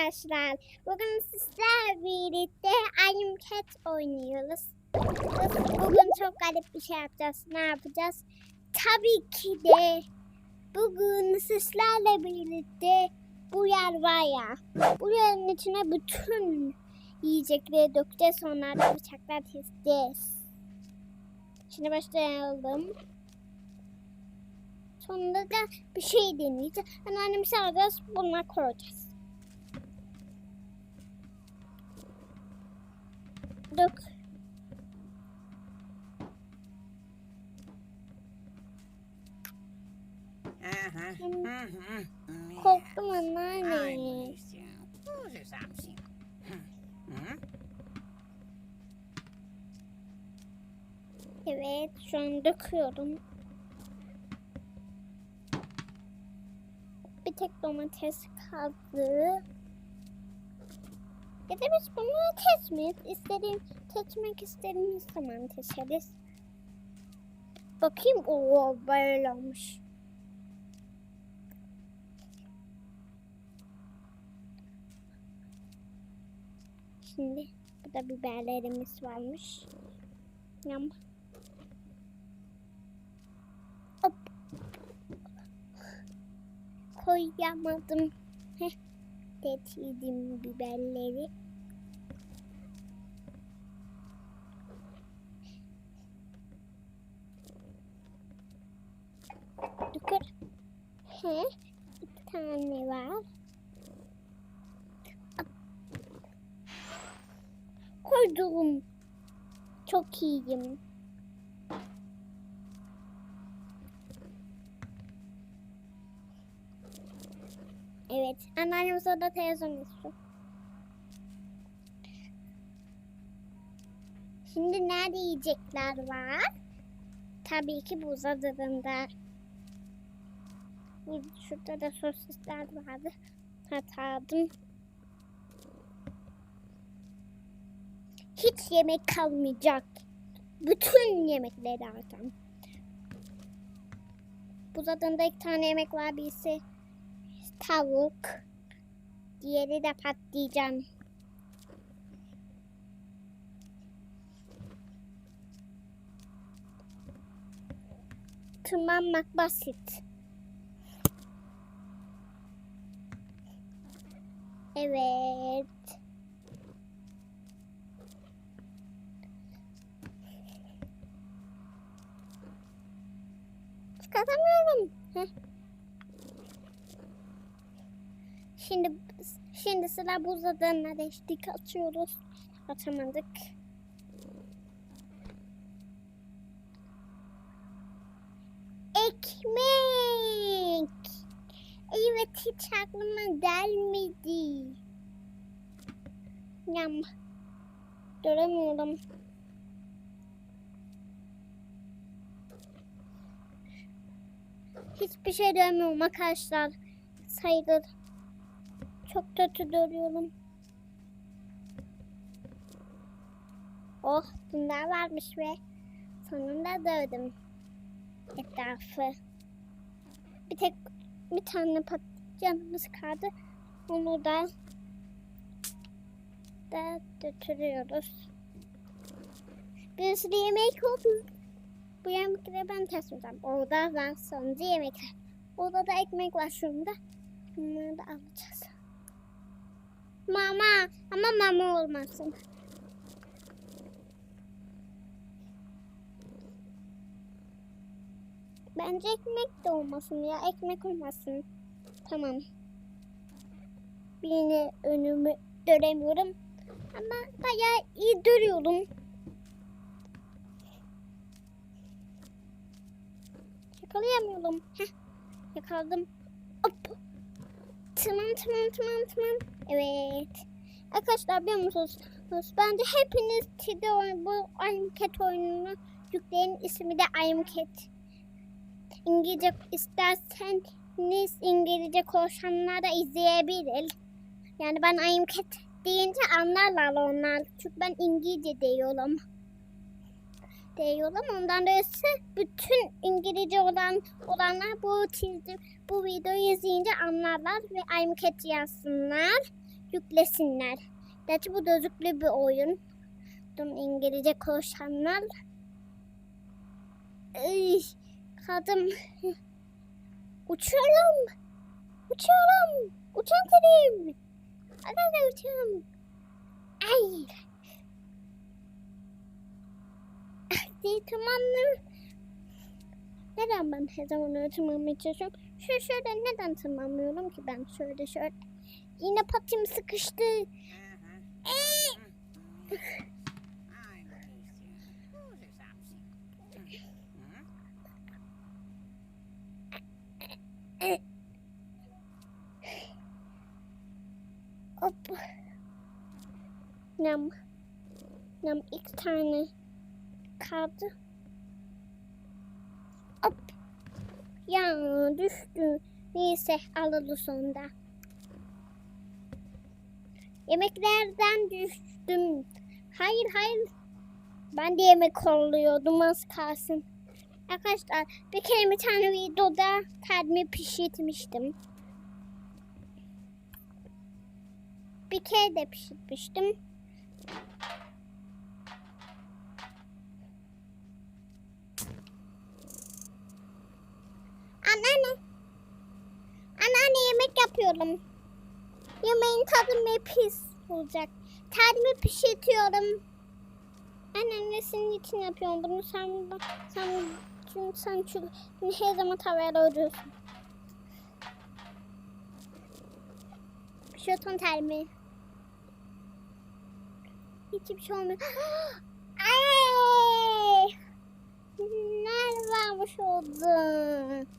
arkadaşlar. Bugün sizlerle birlikte I'm Cat oynuyoruz. Bugün çok garip bir şey yapacağız. Ne yapacağız? Tabii ki de bugün sizlerle birlikte bu yer var ya. Bu yerin içine bütün yiyecekleri dökeceğiz. Sonra da bıçaklar keseceğiz. Şimdi başlayalım. Sonunda da bir şey deneyeceğiz. Anneannemizi alacağız. Bunlar koyacağız. Dök. Korktum anneanne. Evet şu an döküyorum. Bir tek domates kaldı. Ya da biz bunu kesmeyiz. İstediğim, kesmek istediğimiz zaman keseriz. Bakayım. Oo böyle olmuş. Şimdi burada biberlerimiz varmış. Yam. Hop. Koyamadım. Heh. Getirdim biberleri. Dökür. He. Bir tane var. Koydum. Çok iyiyim. Evet. Anneannem sonra televizyon izliyor. Şimdi nerede yiyecekler var? Tabii ki buzdolabında. Şurada da sosisler vardı. Hatadım. Hiç yemek kalmayacak. Bütün yemekleri alacağım. Buzdolabında iki tane yemek var. Birisi tavuk. Diğeri de patlıcan. Tırmanmak basit. Evet. Çıkartamıyorum. Heh. Şimdi şimdi sıra buzdolabına değiştik atıyoruz. Atamadık. Ekmek. Evet hiç aklıma gelmedi. Yam. Göremiyorum. Hiçbir şey görmüyorum arkadaşlar. Sayılır. Çok kötü görüyorum. Oh bunlar varmış ve sonunda dövdüm etrafı. Bir tek bir tane patlıcanımız kaldı. Onu da da götürüyoruz. Bir sürü yemek oldu. Bu yemekleri ben kesmeyeceğim. Orada var sonuncu yemekler. Orada da ekmek var şurada. Bunları da alacağız. Mama ama mama olmasın. Bence ekmek de olmasın ya. Ekmek olmasın. Tamam. Birini önümü göremiyorum. Ama bayağı iyi duruyorum. Yakalayamıyorum. Heh. Yakaladım. Hop. Tamam tamam tamam tamam. Evet. Arkadaşlar biliyor musunuz? Bence hepiniz Tide oyun, bu I'm Cat oyununu yükleyin. İsmi de I'm Cat. İngilizce isterseniz İngilizce konuşanlar da izleyebilir. Yani ben I'm Cat deyince anlarlar onlar. Çünkü ben İngilizce diyorum. Diyorum. Ondan dolayısı bütün İngilizce olan olanlar bu çizgi, bu videoyu izleyince anlarlar ve I'm Cat yazsınlar. Yüklesinler. Gerçi bu da özürlü bir oyun. Dur İngilizce konuşanlar. Ay, kadın. Uçuyorum. Uçuyorum. Uçan terim. Hadi uçuyorum. Ay. Hadi tamamdır. Neden ben her zaman tırmanmaya çalışıyorum? Şöyle şöyle neden tırmanmıyorum ki ben şöyle şöyle. Yine patim sıkıştı. Ee? Hop. Nam. Nam iki tane kaldı. Hop. Ya düştü. Neyse alırdı sonunda. Yemeklerden düştüm. Hayır hayır. Ben de yemek kolluyordum az kalsın. Arkadaşlar bir kere bir tane videoda kendimi pişirtmiştim. Bir kere de pişirtmiştim. Anneanne. Anneanne yemek yapıyorum. Yemeğin tadı mı pis olacak. Kendimi pişirtiyorum. Anneanne senin için yapıyorum bunu. Sen, sen, çünkü sen çünkü her zaman tavaya ödüyorsun. Pişirtin terimi. Hiçbir şey olmuyor. Ay! Nerede varmış oldu?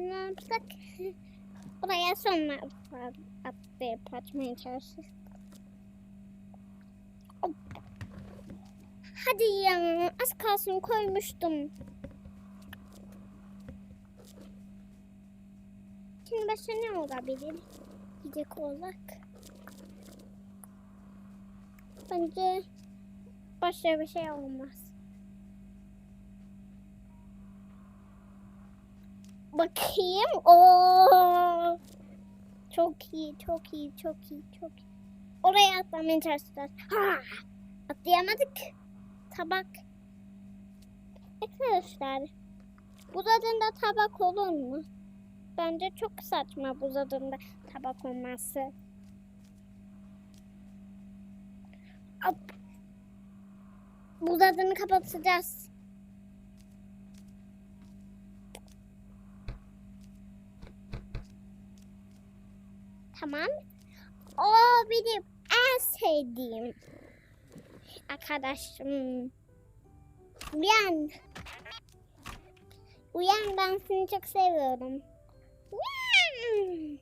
Ne yapsak? Buraya sonra atlayıp açmaya çalışırız. Hadi ya az kalsın koymuştum. Şimdi başka ne olabilir? Yiyecek olarak. Bence başka bir şey olmaz. Bakayım. Oo. Çok iyi, çok iyi, çok iyi, çok iyi. Oraya atlamaya çalışacağız. Ha! Atlayamadık. Tabak. Arkadaşlar. Buzadında tabak olur mu? Bence çok saçma buzadında tabak olması. Hop. Buzadını kapatacağız. Tamam. O benim en sevdiğim arkadaşım. Uyan. Uyan ben seni çok seviyorum. Uyan.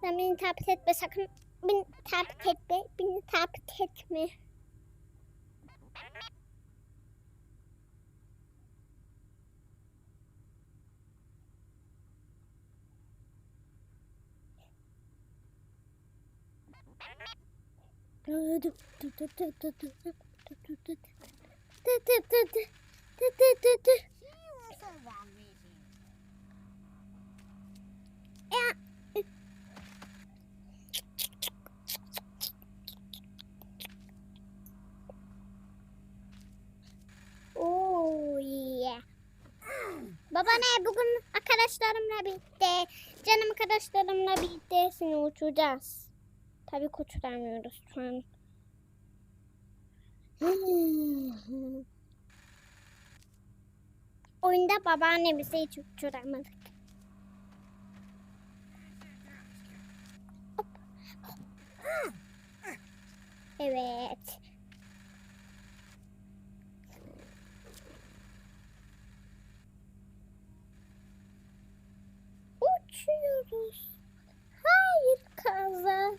Sen beni takip etme sakın. Beni takip etme. Beni takip etme. You also want me to- Oh yeah. Baba ne bugün arkadaşlarımla birlikte, canım arkadaşlarımla birlikte seni uçuracağız. Tabii uçuramıyoruz şu an. Oyunda babaannemizi hiç uçuramadık. Evet. Uçuyoruz. Hayır kaza.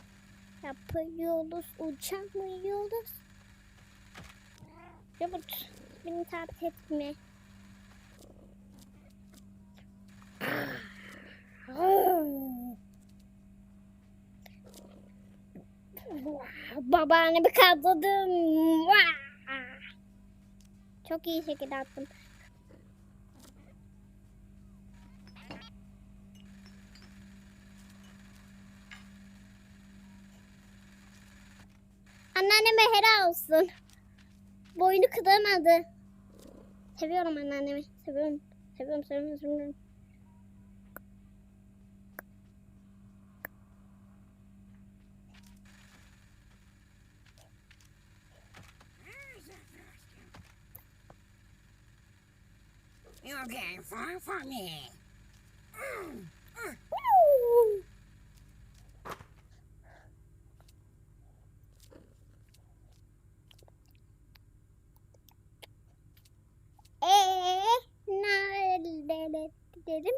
Yapıyoruz. Uçamıyoruz. Robot beni takip etme. Babaannemi kazladım. Çok iyi şekilde attım. Kıramadı. Seviyorum anneannemi. Seviyorum. Seviyorum, seviyorum, seviyorum. You're getting far from me. Mm, mm. Woo! Eee nerede dedim.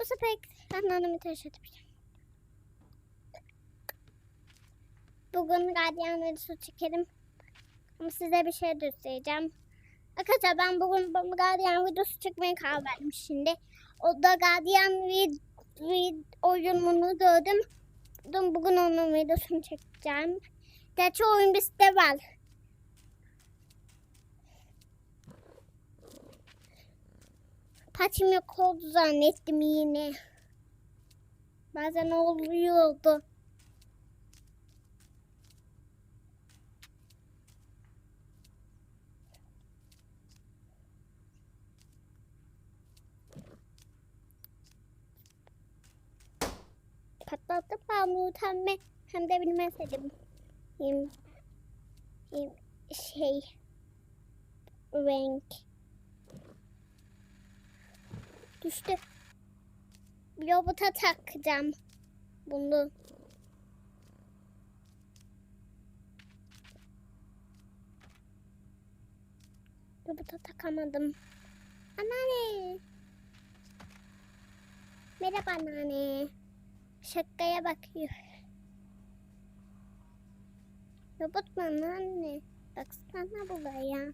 Bu sefer etmişim. Bugün gardiyanları su çekelim. Ama size bir şey göstereceğim. Arkadaşlar ben bugün bu gardiyan videosu çekmeye karar verdim şimdi. O da gardiyan vid, oyununu gördüm. Bugün onun videosunu çekeceğim. Gerçi oyun bizde var. Paçım yok oldu zannettim yine. Bazen oluyordu. Patlattım ben bunu hem, de- hem de hem şey renk düştü. Robota takacağım bunu. Robota takamadım. Anneanne. Merhaba anneanne. Şakaya bakıyor. Robot mu anne? Baksana buraya.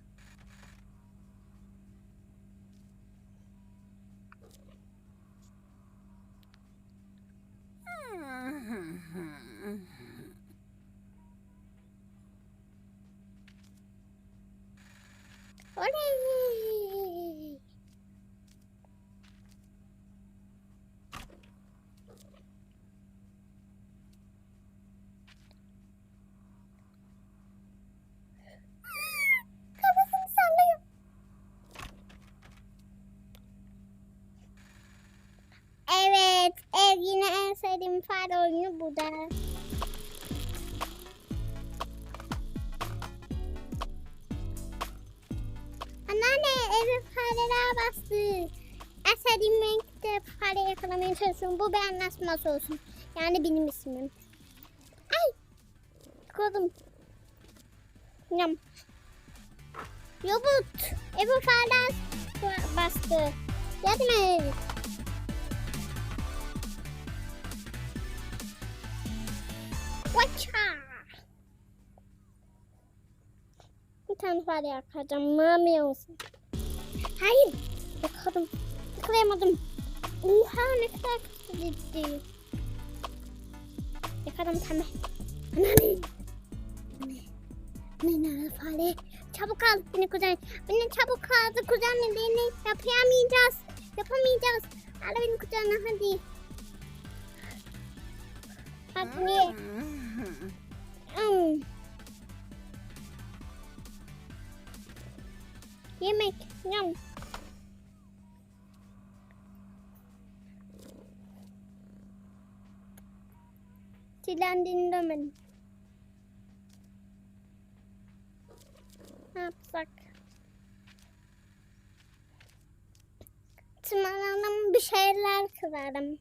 Oley! Kafasını sallıyor. Evet, ev yine en fare oyunu bu da. Anneanne eve fareler bastı. En sevdiğim renkte fare yakalamaya çalışıyorum. Bu bir anlaşması olsun. Yani benim ismim. Ay! Tıkladım. Yam. Robot. Eve fareler ba- bastı. Yardım et. Watcha. Bir tane fare yakacağım. Mami olsun. Hayır. Yakaladım. Yakalayamadım. Oha ne kadar gitti. Yakaladım tamam. Anne nerede fare? Çabuk al beni kuzen. Beni çabuk aldı kuzenle beni yapamayacağız. Yapamayacağız. Al beni kuzenle hadi. Hadi. Hmm. Yemek. Yum. Silendiğini dönmedim. Ne yapsak? Tırmanalım bir şeyler kırarım.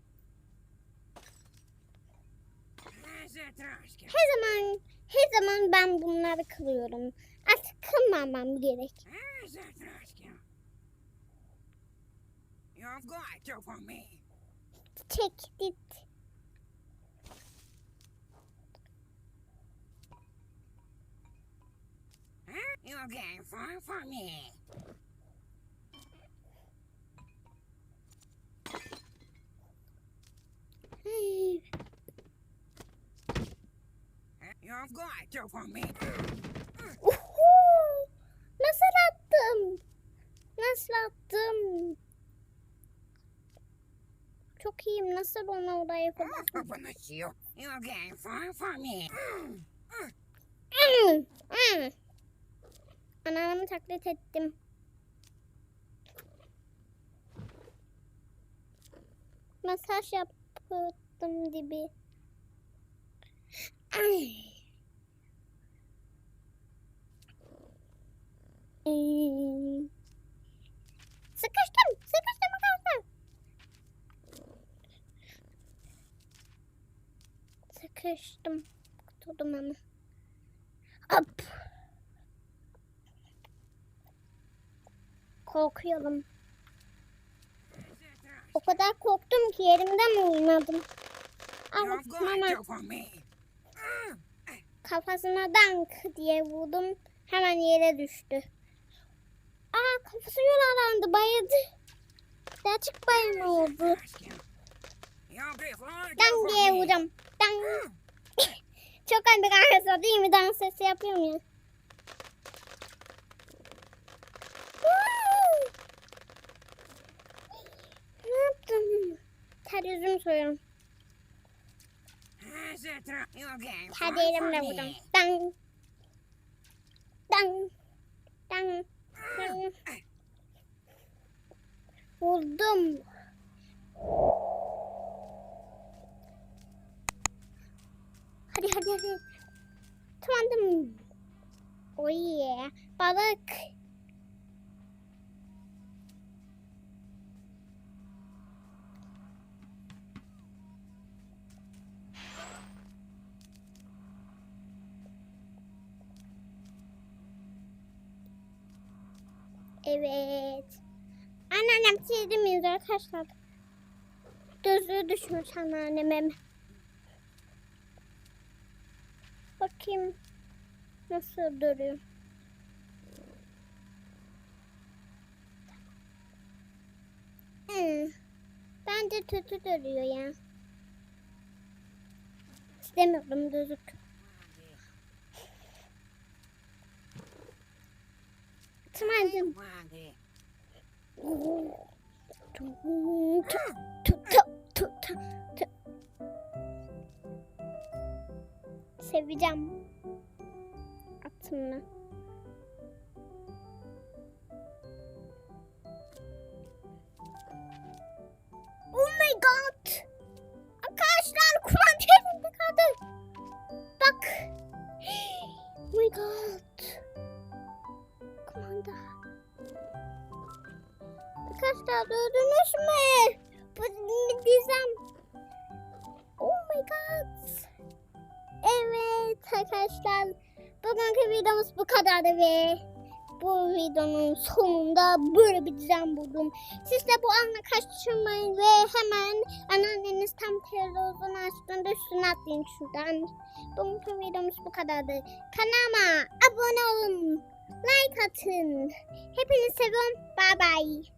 Her zaman her zaman ben bunları kırıyorum. Artık kırmamam gerek. Çek git. Okay, fine for me. Ay, You've got to for me. Nasıl attım? Nasıl attım? Çok iyiyim. Nasıl onu oraya yapabilirim? Open the shield. For me. Mm, mm. Anneannemi taklit ettim. Masaj yaptım dibi. Ay. Sıkıştım, sıkıştım arkadaşlar. Sıkıştım. Tuttum ama. Hop. Korkuyorum. O kadar korktum ki yerimden uyumadım. Al mama kafasına dank diye vurdum. Hemen yere düştü. Kafası yuvarlandı bayıldı. Gerçek bayılma oldu. Dank diye vuracağım. Dank. Çok komik arkadaşlar değil mi? Dans sesi yapıyorum ya. ne yaptım? Ter yüzümü soyuyorum. Fine elimle me. Dang. Dang. Dang. Dang. Vurdum. Hadi hadi hadi. Tamam. Oh yeah. Balık. Evet. Anneannem miyiz arkadaşlar? Gözü düşmüş anneanneme. Bakayım nasıl duruyor. Hmm. Bence kötü duruyor ya. İstemiyorum gözük. Tamam. Seveceğim atımı. Oh my god! Arkadaşlar kumanda elimde kaldı. Bak. Oh my god. Kumanda. Arkadaşlar gördünüz mü? Bu dizem. Oh my god. Evet arkadaşlar. Bugünkü videomuz bu kadardı ve bu videonun sonunda böyle bir düzen buldum. Siz de bu anla kaçırmayın ve hemen anneanneniz tam televizyonu açtığında üstüne atlayın şuradan. Bugünkü videomuz bu kadardı. Kanalıma abone olun. Like atın. Hepinizi seviyorum. Bye bye.